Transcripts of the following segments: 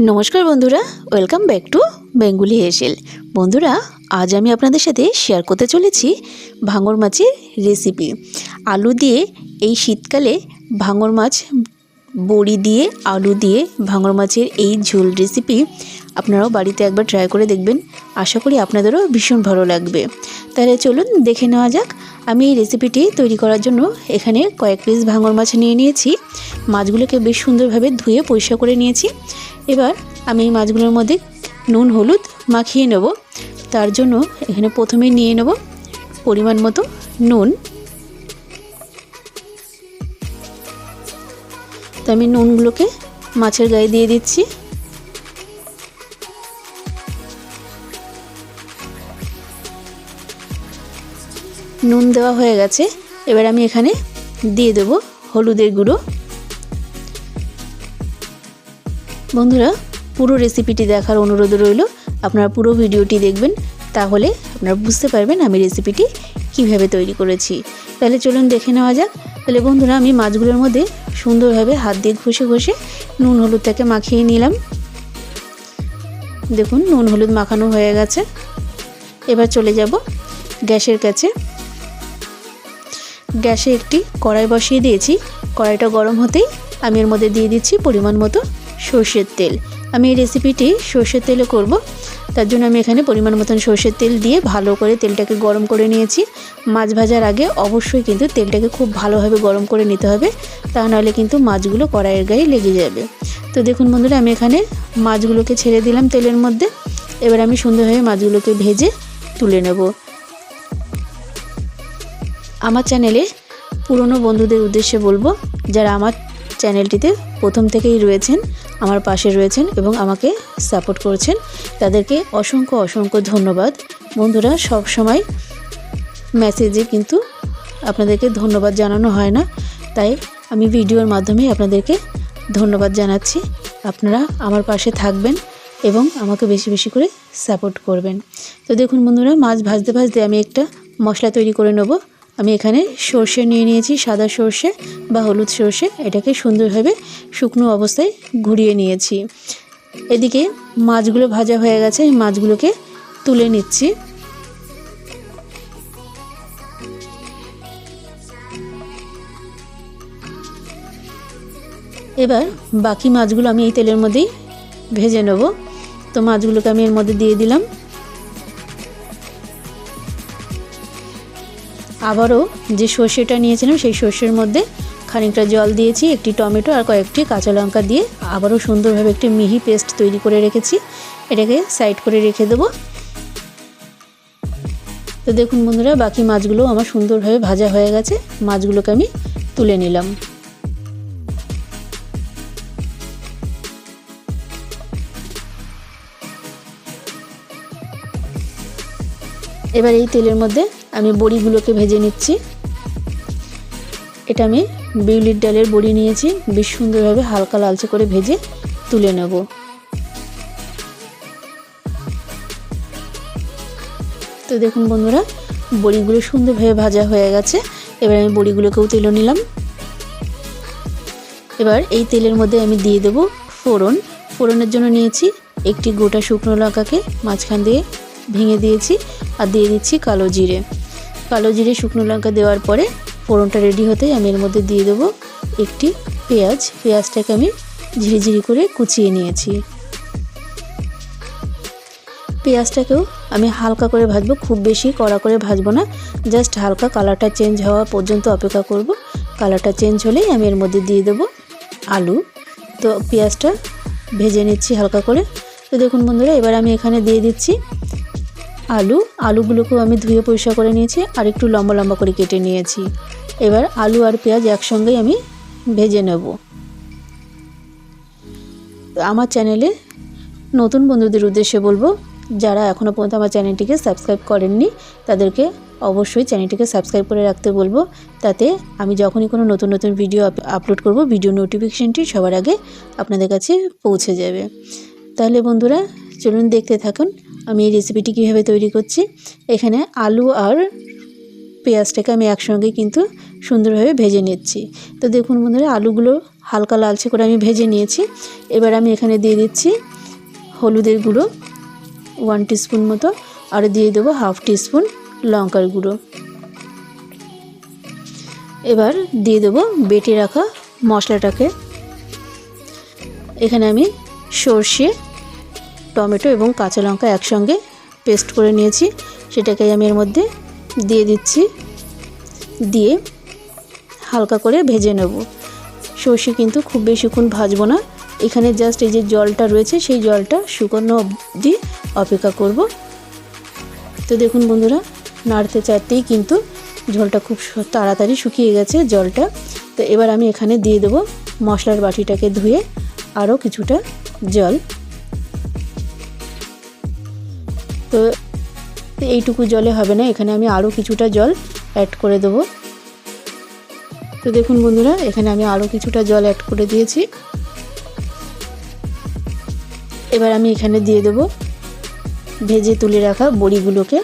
নমস্কার বন্ধুরা welcome back to Bengali হেসেল বন্ধুরা, আজ আমি আপনাদের সাথে শেয়ার করতে চলেছি ভাঙর মাছের রেসিপি আলু দিয়ে এই শীতকালে ভাঙর মাছ বড়ি দিয়ে, আলু দিয়ে ভাঙর মাছের এই ঝোল রেসিপি আপনারাও বাড়িতে একবার ট্রাই করে দেখবেন। আশা করি আপনাদেরও ভীষণ ভালো লাগবে। তাহলে চলুন দেখে নেওয়া যাক। আমি এই রেসিপিটি তৈরি করার জন্য এখানে কয়েক পিস ভাঙর মাছ নিয়ে নিয়েছি। মাছগুলোকে বেশ সুন্দরভাবে ধুয়ে পরিষ্কার করে নিয়েছি। এবার আমি এই মাছগুলোর মধ্যে নুন, হলুদ মাখিয়ে নেব। তার জন্য এখানে প্রথমে নিয়ে নেব পরিমাণ মতো নুন। তো আমি নুনগুলোকে মাছের গায়ে দিয়ে দিচ্ছি। নুন দেওয়া হয়ে গেছে। এবার আমি এখানে দিয়ে দেব হলুদের গুঁড়ো। বন্ধুরা, পুরো রেসিপিটি দেখার অনুরোধ রইল। আপনারা পুরো ভিডিওটি দেখবেন, তাহলে আপনারা বুঝতে পারবেন আমি রেসিপিটি কীভাবে তৈরি করেছি? তাহলে চলুন দেখে নেওয়া যাক। তাহলে বন্ধুরা, আমি মাছগুলোর মধ্যে সুন্দরভাবে হাত দিয়ে ঘষে ঘষে নুন হলুদটাকে মাখিয়ে নিলাম। দেখুন, নুন হলুদ মাখানো হয়ে গেছে। এবার চলে যাব গ্যাসের কাছে। গ্যাসে একটি কড়াই বসিয়ে দিয়েছি। কড়াইটা গরম হতেই আমি এর মধ্যে দিয়ে দিচ্ছি পরিমাণ মতো সর্ষের তেল। আমি এই রেসিপিটি সর্ষের তেলে করব। তার জন্য আমি এখানে পরিমাণ মতন সর্ষের তেল দিয়ে ভালো করে তেলটাকে গরম করে নিয়েছি। মাছ ভাজার আগে অবশ্যই কিন্তু তেলটাকে খুব ভালোভাবে গরম করে নিতে হবে, তা নাহলে কিন্তু মাছগুলো কড়াইয়ের গায়ে লেগে যাবে। তো দেখুন বন্ধুরা, আমি এখানে মাছগুলোকে ছেড়ে দিলাম তেলের মধ্যে। এবার আমি সুন্দরভাবে মাছগুলোকে ভেজে তুলে নেব। আমার চ্যানেলে পুরনো বন্ধুদের উদ্দেশ্যে বলব, যারা আমার চ্যানেলটিতে প্রথম থেকেই রয়েছেন, আমার পাশে রয়েছেন এবং আমাকে সাপোর্ট করছেন। তাদেরকে অসংখ্য অসংখ্য ধন্যবাদ। বন্ধুরা সব সময় মেসেজে কিন্তু আপনাদেরকে ধন্যবাদ জানানো হয় না। তাই আমি ভিডিওর মাধ্যমে আপনাদেরকে ধন্যবাদ জানাচ্ছি। আপনারা আমার পাশে থাকবেন এবং আমাকে বেশি বেশি করে সাপোর্ট করবেন। তো দেখুন বন্ধুরা, মাছ ভাজতে ভাজতে আমি একটা মশলা তৈরি করে নেব। আমি এখানে সর্ষে নিয়ে নিয়েছি, সাদা সর্ষে বা হলুদ সর্ষে। এটাকে সুন্দরভাবে শুকনো অবস্থায় ঘুরিয়ে নিয়েছি। এদিকে মাছগুলো ভাজা হয়ে গেছে মাছগুলোকে তুলে নিচ্ছি। এবার বাকি মাছগুলো আমি এই তেলের মধ্যেই ভেজে নেব। তো মাছগুলোকে আমি এর মধ্যে দিয়ে দিলাম। আবারও যে সর্ষেটা নিয়েছিলাম, সেই সর্ষের মধ্যে খানিকটা জল দিয়েছি, একটি টমেটো আর কয়েকটি কাঁচা লঙ্কা দিয়ে আবারও সুন্দরভাবে একটি মিহি পেস্ট তৈরি করে রেখেছি। এটাকে সাইড করে রেখে দেবো। তো দেখুন বন্ধুরা, বাকি মাছগুলো আমার সুন্দরভাবে ভাজা হয়ে গেছে। মাছগুলোকে আমি তুলে নিলাম। এবার এই তেলের মধ্যে আমি বড়িগুলোকে ভেজে নিচ্ছি। এটা আমি বিউলির ডালের বড়ি নিয়েছি, বেশ সুন্দরভাবে হালকা লালচে করে ভেজে তুলে নেব। তো দেখুন বন্ধুরা, বড়িগুলো সুন্দরভাবে ভাজা হয়ে গেছে। এবার আমি বড়িগুলোকেও তুলে নিলাম। এবার এই তেলের মধ্যে আমি দিয়ে দেব ফোড়ন। ফোড়নের জন্য নিয়েছি একটি গোটা শুকনো লঙ্কাকে, মাঝখান দিয়ে ভেঙে দিয়েছি আর দিয়ে দিচ্ছি কালো জিরে। কালো জিরে, শুকনো লঙ্কা দেওয়ার পরে ফোড়নটা রেডি হতেই আমি এর মধ্যে দিয়ে দেবো একটি পেঁয়াজ। পেঁয়াজটাকে আমি ঝিরিঝিরি করে কুচিয়ে নিয়েছি। পেঁয়াজটাকেও আমি হালকা করে ভাজবো, খুব বেশি কড়া করে ভাজবো না জাস্ট হালকা কালারটা চেঞ্জ হওয়া পর্যন্ত অপেক্ষা করব। কালারটা চেঞ্জ হলেই আমি এর মধ্যে দিয়ে দেবো আলু। তো পেঁয়াজটা ভেজে নিচ্ছি হালকা করে। তো দেখুন বন্ধুরা, এবার আমি এখানে দিয়ে দিচ্ছি আলু, আলুগুলোকেও আমি ধুয়ে পরিষ্কার করে নিয়েছি আর একটু লম্বা লম্বা করে কেটে নিয়েছি। এবার আলু আর পেঁয়াজ একসঙ্গেই আমি ভেজে নেব। আমার চ্যানেলে নতুন বন্ধুদের উদ্দেশ্যে বলব, যারা এখনও পর্যন্ত আমার চ্যানেলটিকে সাবস্ক্রাইব করেননি, তাদেরকে অবশ্যই চ্যানেলটিকে সাবস্ক্রাইব করে রাখতে বলব, তাতে আমি যখনই কোনো নতুন নতুন ভিডিও আপলোড করব, ভিডিও নোটিফিকেশানটি সবার আগে আপনাদের কাছে পৌঁছে যাবে। তাহলে বন্ধুরা, চলুন দেখতে থাকুন আমি এই রেসিপিটি কীভাবে তৈরি করছি? এখানে আলু আর পেঁয়াজটাকে আমি একসঙ্গে কিন্তু সুন্দরভাবে ভেজে নিচ্ছি। তো দেখুন বন্ধুরা, আলুগুলো হালকা লালচে করে আমি ভেজে নিয়েছি। এবার আমি এখানে দিয়ে দিচ্ছি হলুদের গুঁড়ো ওয়ান টিস্পুন মতো, আর দিয়ে দেবো হাফ টিস্পুন লঙ্কার গুঁড়ো। এবার দিয়ে দেবো বেটে রাখা মশলাটাকে। এখানে আমি সর্ষে টমেটো এবং কাঁচা লঙ্কা একসঙ্গে পেস্ট করে নিয়েছি। সেটাকে আমি এর মধ্যে দিয়ে দিচ্ছি। দিয়ে হালকা করে ভেজে নেব। সর্ষে কিন্তু খুব বেশিক্ষণ ভাজবো না। এখানে জাস্ট এই যে জলটা রয়েছে, সেই জলটা শুকনো অবধি অপেক্ষা করব। তো দেখুন বন্ধুরা, নাড়তে চাড়তেই কিন্তু ঝোলটা খুব তাড়াতাড়ি শুকিয়ে গেছে জলটা। তো এবার আমি এখানে দিয়ে দেবো মশলার বাটিটাকে ধুয়ে আরও কিছুটা জল। তো এইটুকু জলে হবে না, এখানে আমি আরও কিছুটা জল অ্যাড করে দেবো। তো দেখুন বন্ধুরা, এখানে আমি আরও কিছুটা জল অ্যাড করে দিয়েছি। এবার আমি এখানে দিয়ে দেবো ভেজে তুলে রাখা বড়িগুলোকে।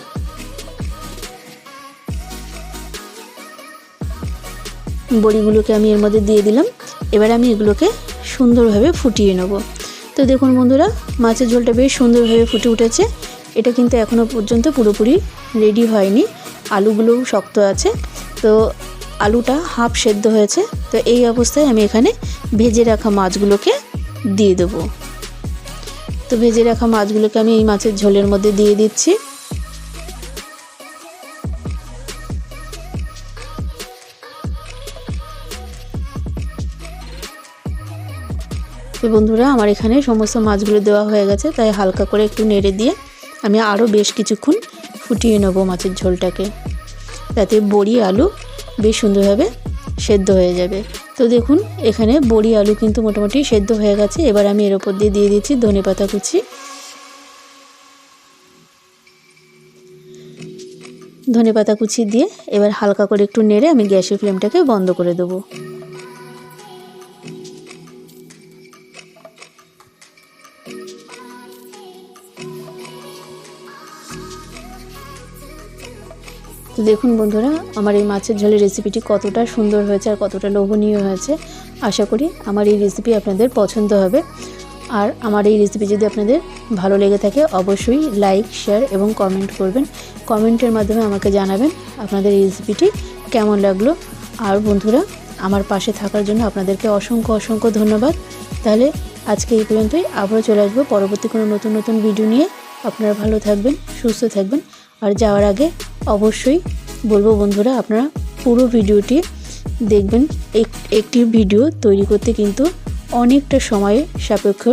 বড়িগুলোকে আমি এর মধ্যে দিয়ে দিলাম। এবার আমি এগুলোকে সুন্দরভাবে ফুটিয়ে নেব। তো দেখুন বন্ধুরা, মাছের ঝোলটা বেশ সুন্দরভাবে ফুটে উঠেছে। এটা কিন্তু এখনও পর্যন্ত পুরোপুরি রেডি হয়নি। আলুগুলোও শক্ত আছে। তো আলুটা হাফ সেদ্ধ হয়েছে। তো এই অবস্থায় আমি এখানে ভেজে রাখা মাছগুলোকে দিয়ে দেবো। তো ভেজে রাখা মাছগুলোকে আমি এই মাছের ঝোলের মধ্যে দিয়ে দিচ্ছি। বন্ধুরা, আমার এখানে সমস্ত মাছগুলো দেওয়া হয়ে গেছে। তাই হালকা করে একটু নেড়ে দিয়ে আমি আরও বেশ কিছুক্ষণ ফুটিয়ে নেব মাছের ঝোলটাকে। যাতে বড়ি আলু বেশ সুন্দরভাবে সেদ্ধ হয়ে যাবে। তো দেখুন, এখানে বড়ি আলু কিন্তু মোটামুটি সেদ্ধ হয়ে গেছে। এবার আমি এর ওপর দিয়ে দিয়ে দিচ্ছি ধনে পাতা কুচি। ধনে পাতা কুচি দিয়ে এবার হালকা করে একটু নেড়ে আমি গ্যাসের ফ্লেমটাকে বন্ধ করে দেবো। তো দেখুন বন্ধুরা, আমার এই মাছের ঝোলের রেসিপিটি কতটা সুন্দর হয়েছে আর কতটা লোভনীয় হয়েছে। আশা করি আমার এই রেসিপি আপনাদের পছন্দ হবে। আর আমার এই রেসিপি যদি আপনাদের ভালো লেগে থাকে, অবশ্যই লাইক শেয়ার এবং কমেন্ট করবেন। কমেন্টের মাধ্যমে আমাকে জানাবেন আপনাদের এই রেসিপিটি কেমন লাগল। আর বন্ধুরা, আমার পাশে থাকার জন্য আপনাদেরকে অসংখ্য অসংখ্য ধন্যবাদ। তাহলে আজকে এই পর্যন্তই। আবারও চলে আসব পরবর্তী কোনো নতুন নতুন ভিডিও নিয়ে। আপনারা ভালো থাকবেন, সুস্থ থাকবেন। আর যাওয়ার আগে অবশ্যই বলব বন্ধুরা, আপনারা পুরো ভিডিওটি দেখবেন। এক- একটি ভিডিও তৈরি করতে কিন্তু অনেকটা সময় সাপেক্ষ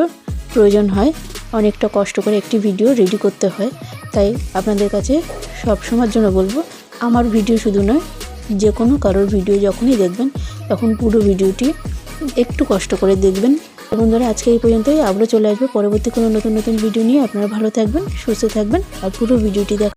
প্রয়োজন হয়, অনেকটা কষ্ট করে একটি ভিডিও রেডি করতে হয়। তাই আপনাদের কাছে সব সময়ের জন্য বলব, আমার ভিডিও শুধু নয়, যে কোনো কারোর ভিডিও যখনই দেখবেন, তখন পুরো ভিডিওটি একটু কষ্ট করে দেখবেন। বন্ধুরা, আজকে এই পর্যন্তই। আবারও চলে আসব পরবর্তী কোনো নতুন নতুন ভিডিও নিয়ে। আপনারা ভালো থাকবেন, সুস্থ থাকবেন, আর পুরো ভিডিওটি দেখ